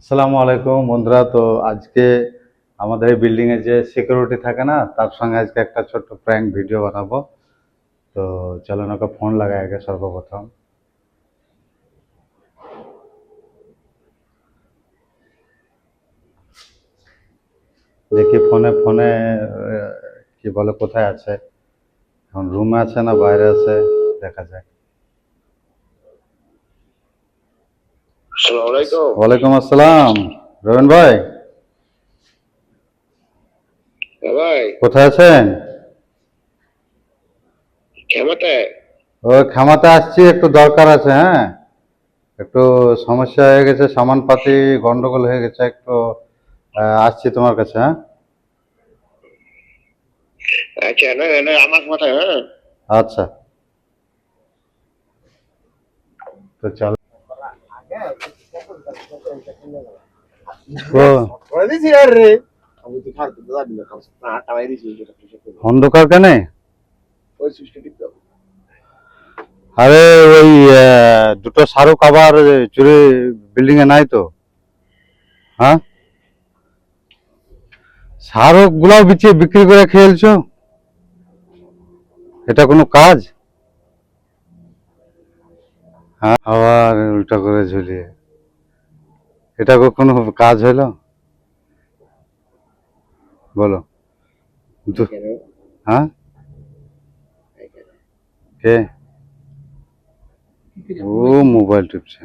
আসসালামু আলাইকুম বন্ধুরা। তো আজকে আমাদের এই বিল্ডিং এ যে সিকিউরিটি থাকে না, তার সঙ্গে আজকে একটা ছোট্ট প্র্যাঙ্ক ভিডিও বানাবো। তো চলুন ওকে ফোন লাগাই আগে সর্বপ্রথম। দেখি ফোনে ফোনে কি বলে, কোথায় আছে? এখন রুমে আছে না, বাইরে আছে? দেখা যাক আসসালামু আলাইকুম ওয়ালাইকুম আসসালাম। রবিন ভাই? হ্যাঁ ভাই। কোথায় আছেন? ওই খামাতে আসছি একটু দরকার আছে হ্যাঁ? একটু সমস্যা হয়ে গেছে সামান পাতি গন্ডগোল হয়ে গেছে একটু আসছি তোমার কাছে হ্যাঁ? আচ্ছা না না আমার মাথায় হ্যাঁ? আচ্ছা। তো চল ও করে দিছি আর রে আমি তো খার তো জানি না খাস না আটা বাইরে দিছি যেটা কিছু করে অন্ধকার কেনে? আরে ওই দুটো শাহরুখ আবার চুরি বিল্ডিং এ নাই তো? হ্যাঁ? শাহরুখ গুলাও বিচিয়ে বিক্রি করে খেলছো এটা কোনো কাজ? হ্যাঁ আবার উল্টা করে ঝুলিয়ে। এটা কোনো কাজ হলো বলো। হ্যাঁ? কে? ও মোবাইল টিপছে।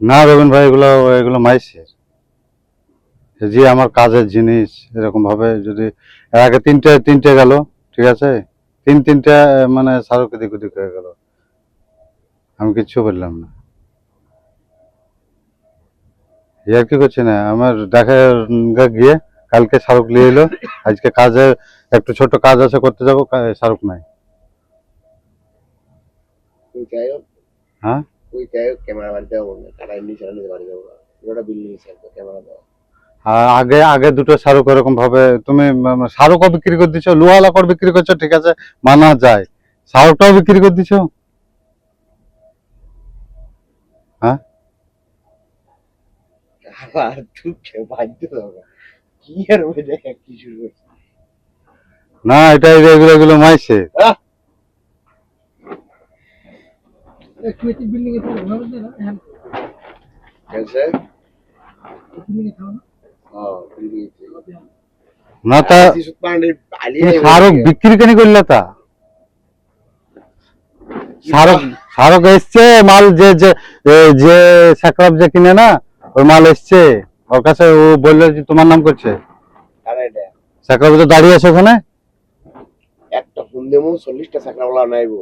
না রবীন ভাই এগুলো এগুলো মাইসের। যে আমার কাজের জিনিস এরকম ভাবে যদি এর আগে তিনটে তিনটে গেল ঠিক আছে? তিন তিনটে মানে সারক এদিক ওদিক হয়ে গেল। আমি কিচ্ছু বললাম না। ইয়ার কি করছি না? আমার দেখা গিয়ে কালকে শাহরুখ নিয়ে এলো। আজকে কাজে একটু ছোট কাজ আছে করতে যাব। শাহরুখ নাই। হ্যাঁ? আগে আগে দুটো শাহরুখ এরকম ভাবে তুমি শাহরুখও বিক্রি করে দিচ্ছ লোহা লাকড় বিক্রি করছ ঠিক আছে? মানা যায়। শাহরুখটাও বিক্রি করে দিচ্ছ হ্যাঁ আবার ঢুকছে বাধ্য হবে। কি আর ওই দেখে কি শুরু করছে। না এটা এগুলো এগুলো মাইছে। বিল্ডিং এ থাকো না হ্যাঁ। কেসে বিল্ডিং এ থাকো না। বিল্ডিং এসে না তা বিক্রি কেন করলে তা? এসছে মাল যে যে যে সাকরাব যে কিনে না ওই মাল এসছে? ওর কাছে ও বলল যে তোমার নাম করছে? সাকরা সাকরাব তো দাঁড়িয়ে আছে ওখানে? একটা ফোন দেবো চল্লিশটা সাকরাওয়ালা নাইবো